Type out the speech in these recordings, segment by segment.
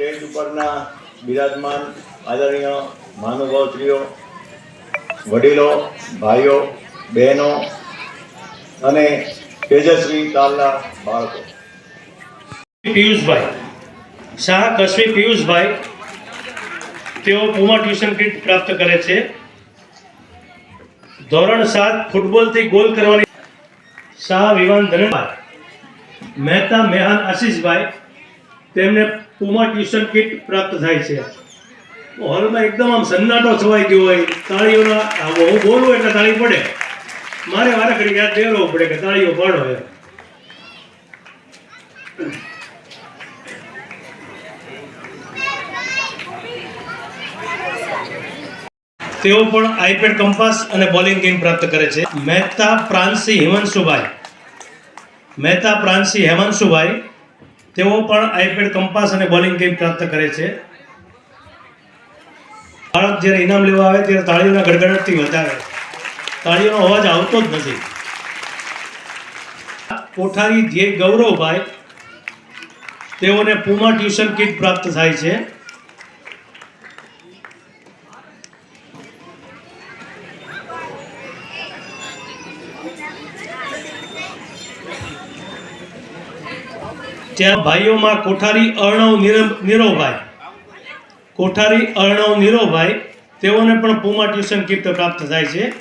Stage ઉપરના બિરાજમાન આદરણીય મહાનુભાવશ્રીઓ, વડીલો, ભાઈઓ, બહેનો અને તેજસ્વી તાલના બાળકો. પિયુષભાઈ, શાહ કશ્મી પિયુષભાઈ, તેઓ પુમા ટ્યુશન કિટ પ્રાપ્ત કરે છે. ધોરણ સાત ફૂટબોલથી ગોલ કરવાની શાહ વિવાન ધનભાઈ મહેતા મેહાન આશીષભાઈ, તેમને પુમા ટ્યુશન કિટ પ્રાપ્ત થાય છે. હોલમાં એકદમ આમ સન્નાટો છવાઈ ગયો હોય, તાળીઓના હું બોલું એટલે તાળી પડે. મારે વારે કરી યાદ દેવો પડે કે તાળીઓ પાડો એમ. તેઓ પણ આઈપેડ કંપાસ અને બોલિંગ ગેમ પ્રાપ્ત કરે છે. મહેતા પ્રાંસી હિમાંશુભાઈ. મહેતા પ્રાંસી હેમાંશુભાઈ તેઓ પણ આઈપેડ કંપાસ અને બોલિંગ ગેમ પ્રાપ્ત કરે છે. બાળક જ્યારે ઇનામ લેવા આવે ત્યારે તાળીઓના ગડગડાટથી વધારે. તાળીઓનો અવાજ આવતો જ નથી. કોઠારી ધ્યેય ગૌરવભાઈ, તેઓને પુમા ટ્યુશન કિટ પ્રાપ્ત થાય છે. ત્યાં ભાઈઓમાં કોઠારી અર્ણવ નીરવ- નીરવભાઈ. કોઠારી અર્ણવ નીરવભાઈ, તેઓને પણ પુમા ટ્યુશન કીર્ત પ્રાપ્ત થાય છે.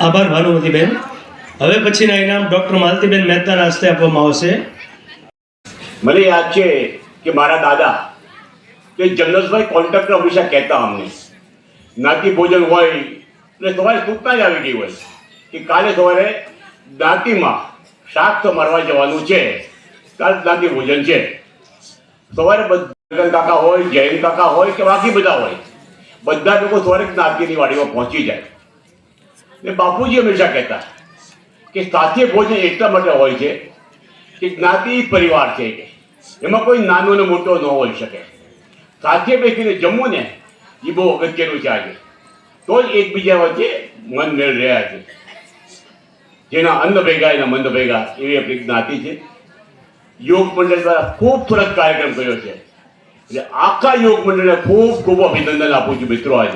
આભાર, ભાનુમતીબેન. હવે પછીના ઇનામ ડૉક્ટર માલતીબેન મહેતાના હસ્તે આપવામાં આવશે. મને યાદ છે કે મારા દાદા, કે જગદીશભાઈ કોન્ટ્રાક્ટર હંમેશા કહેતા અમને. જ્ઞાતિ ભોજન હોય એટલે સવારે સૂચના જ આવી ગઈ હોય કે કાલે સવારે દાંતીમાં શાક તો મારવા જવાનું છે. કાલ જ્ઞાતિ ભોજન છે. સવારે બધા કાકા હોય જૈન કાકા હોય કે બાકી બધા હોય, બધા લોકો સવારે જ્ઞાતિની વાડીમાં પહોંચી જાય. ને બાપુજી હંમેશા કહેતા કે સાથે ભોજન એટલા માટે હોય છે કે જ્ઞાતિ પરિવાર છે એમાં કોઈ નાનો ને મોટો ન હોઈ શકે. સાથે બેસીને જમવું ને એ બહુ અગત્યનું છે આજે તો જ એકબીજા વચ્ચે મન મેળ રહ્યા છે જેના અન્ન ભેગા એના મંદ ભેગા એવી આપણી જ્ઞાતિ છે યોગ મંડળ દ્વારા ખૂબ સરસ કાર્યક્રમ કર્યો છે એટલે આખા યોગ મંડળને ખૂબ ખૂબ અભિનંદન આપું છું મિત્રો આજે